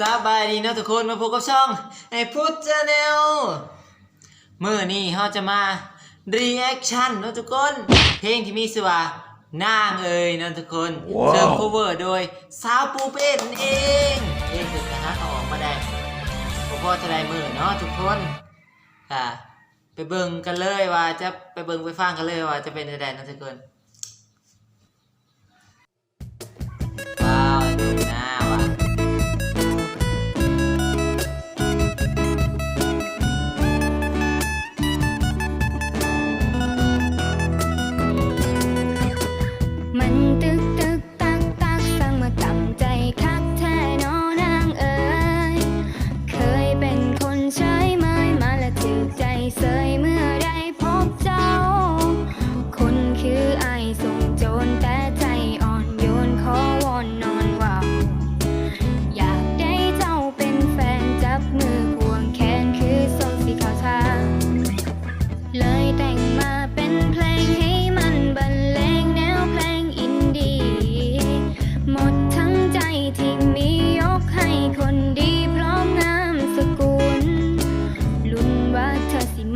สบายดีเนาะทุกคนมาพบกับช่องไอพุทธเนลเมื่อนี้เขาจะมาเรีแอคชั่นเนาะทุกคน เพลงที่มีชื่อว่านางเอ๋ยเนาะทุกคนเซิร์ฟโคเวอร์โดยสาวปูเป็นเองเพลงสุดท้าะเขออกมาได้ผมก็จะได้มือเนาะทุกคนอ่าไปเบิ่งกันเลยว่าจะไปเบิ่งไปฟังกันเลยว่าจะเป็นอะไรนะทุกคน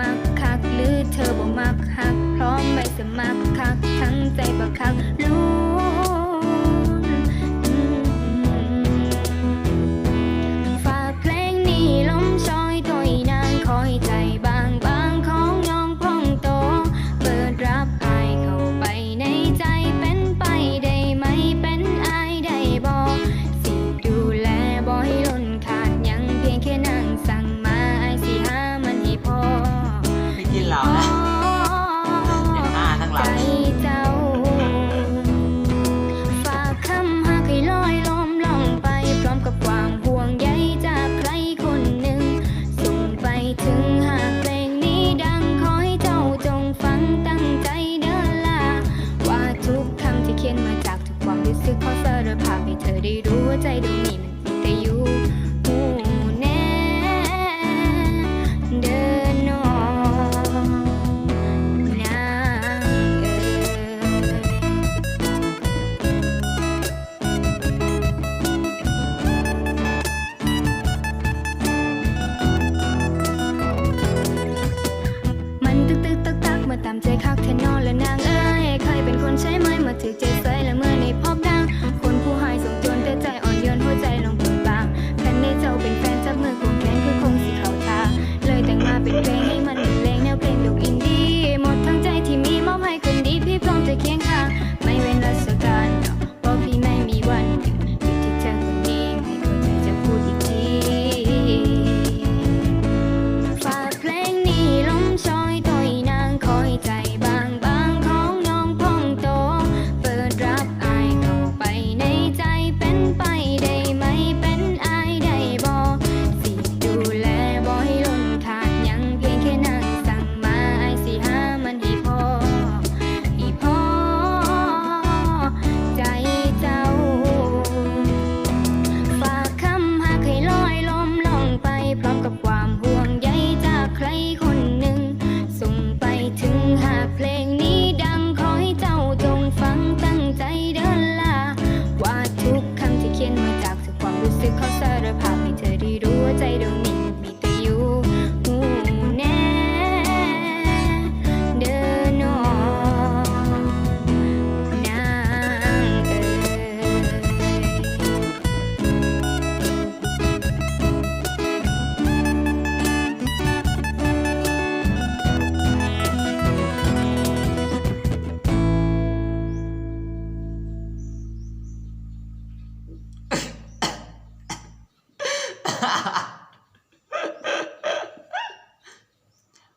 มักคัก หรือเธอบ่มักคัก พร้อมไปสมักคัก ทั้งใจบักคักรู้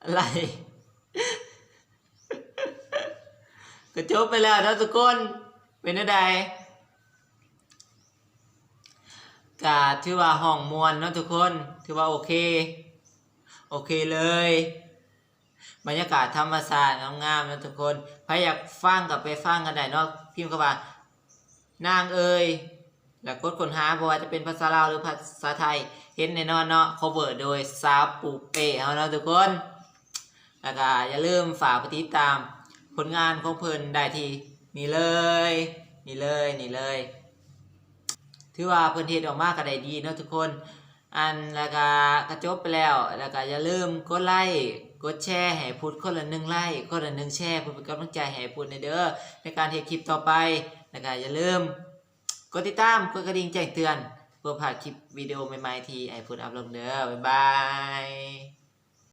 อะไรก็จบไปแล้วทุกคน เป็นอะไรกาถือว่าห้องมวนนะทุกคนถือว่าโอเค โอเคเลย บรรยากาศธรรมศาสตร์งามๆนะทุกคนใครอยากฟังกับไปฟังกันได้นะพิมพ์เข้ามา นางเอ่ยแล้วกดค้นหาเพราะว่าจะเป็นภาษาลาวหรือภาษาไทย เห็นแน่นอนเนาะ cover โดยสาวปูเป้เอาเนาะทุกคน แล้วก็อย่าลืมฝากปติดตามผลงานของเพิ่นได้ที่นี่เลยนี่เลยนี่เลย ถือว่าเพิ่นเทศออกมาก็ได้ดีเนาะทุกคน อันแล้วก็กระจบไปแล้ว แล้วก็อย่าลืมกดไลค์กดแชร์ให้พูดคนละหนึ่งไลค์คนละหนึ่งแชร์เพื่อเป็นกำลังใจให้พูดในเด้อในการเทคลิปต่อไปแล้วก็อย่าลืมกดติดตามกดกระดิ่งแจ้งเตือนเพื่อผ่านคลิปวิดีโอใหม่ๆที่ไอพูดอัพลงเด้อบ๊ายบาย